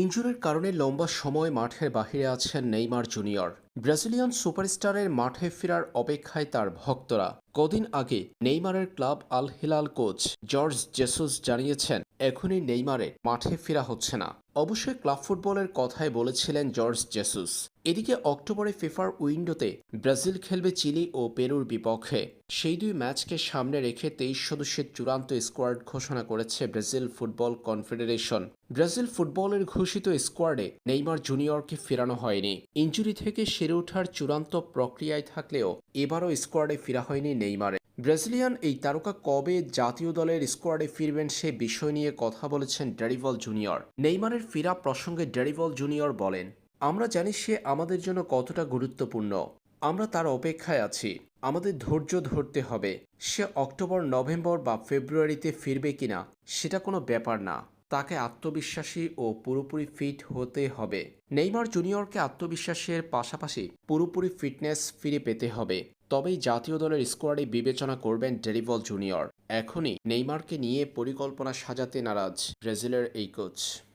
ইনজুরির কারণে লম্বা সময় মাঠের বাহিরে আছেন নেইমার জুনিয়র। ব্রাজিলিয়ান সুপারস্টারের মাঠে ফেরার অপেক্ষায় তার ভক্তরা। কদিন আগে নেইমারের club Al Hilal coach Jorge Jesus জানিয়েছেন এখনই নেইমারের মাঠে ফেরা হচ্ছে না। অবশ্যই ক্লাব ফুটবলের কথাই বলেছিলেন জর্জ জেসুস। এদিকে অক্টোবরে ফিফার উইন্ডোতে ব্রাজিল খেলবে চিলি ও পেরুর বিপক্ষে। সেই দুই ম্যাচকে সামনে রেখে তেইশ সদস্যের চূড়ান্ত স্কোয়াড ঘোষণা করেছে ব্রাজিল ফুটবল কনফেডারেশন। ব্রাজিল ফুটবলের ঘোষিত স্কোয়াডে নেইমার জুনিয়রকে ফেরানো হয়নি। ইঞ্জুরি থেকে সেরে ওঠার চূড়ান্ত প্রক্রিয়ায় থাকলেও এবারও স্কোয়াডে ফেরা হয়নি নেইমারে ব্রাজিলিয়ান এই তারকা কবে জাতীয় দলের স্কোয়াডে ফিরবেন সে বিষয় নিয়ে কথা বলেছেন ড্যারিভল জুনিয়র। নেইমারের ফিরা প্রসঙ্গে ড্যারিভল জুনিয়র বলেন, আমরা জানি সে আমাদের জন্য কতটা গুরুত্বপূর্ণ। আমরা তার অপেক্ষায় আছি। আমাদের ধৈর্য ধরতে হবে। সে অক্টোবর, নভেম্বর বা ফেব্রুয়ারিতে ফিরবে কিনা, সেটা কোনো ব্যাপার না। তাকে আত্মবিশ্বাসী ও পুরোপুরি ফিট হতে হবে। নেইমার জুনিয়রকে আত্মবিশ্বাসের পাশাপাশি পুরোপুরি ফিটনেস ফিরে পেতে হবে। তবেই জাতীয় দলের স্কোয়াডে বিবেচনা করবেন ডেরিভল জুনিয়র। এখনই নেইমারকে নিয়ে পরিকল্পনা সাজাতে নারাজ ব্রাজিলের এই কোচ।